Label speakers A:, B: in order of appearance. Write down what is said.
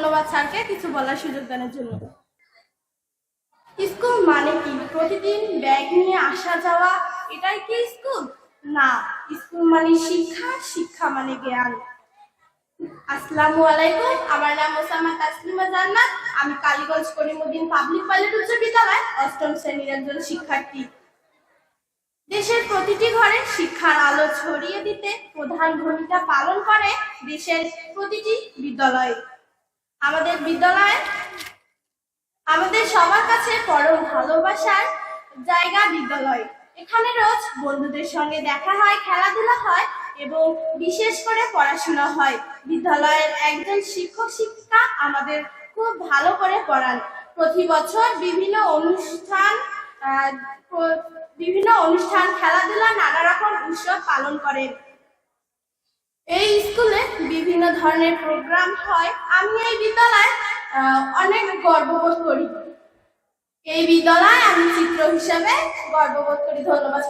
A: ধন্যবাদ স্যারকে কিছু বলার সুযোগ দেওয়ার জন্য। স্কুল মানে কি? প্রতিদিন ব্যাগ নিয়ে আসা যাওয়া, এটাই কি স্কুল? না, স্কুল মানে শিক্ষা শিক্ষা মানে জ্ঞান। আসসালামু আলাইকুম, আমার নাম ওসামা তাসলিমা জান্নাত। আমি কালীগঞ্জ করিমুদ্দিন পাবলিক পাইলট উচ্চ বিদ্যালয় অষ্টম শ্রেণির একজন শিক্ষার্থী। দেশের প্রতিটি ঘরে শিক্ষার আলো ছড়িয়ে দিতে প্রধান ভূমিকা পালন করে দেশের প্রতিটি বিদ্যালয়। আমাদের বিদ্যালয়ে, আমাদের সবার কাছে পরম ভালোবাসার জায়গা বিদ্যালয়। এখানে রোজ বন্ধুদের সঙ্গে দেখা হয়, খেলাধুলা হয় এবং বিশেষ করে পড়াশোনা হয়। বিদ্যালয়ের একজন শিক্ষক শিক্ষিকা আমাদের খুব ভালো করে পড়ান। প্রতি বছর বিভিন্ন অনুষ্ঠান বিভিন্ন অনুষ্ঠান, খেলাধুলা, নানা রকম উৎসব পালন করেন। এই স্কুলে বিভিন্ন ধরনের প্রোগ্রাম হয়। আমি এই বিদ্যালয়ে অনেক গর্ববোধ করি। এই বিদ্যালয়ে আমি চিত্র হিসাবে গর্ববোধ করি। ধন্যবাদ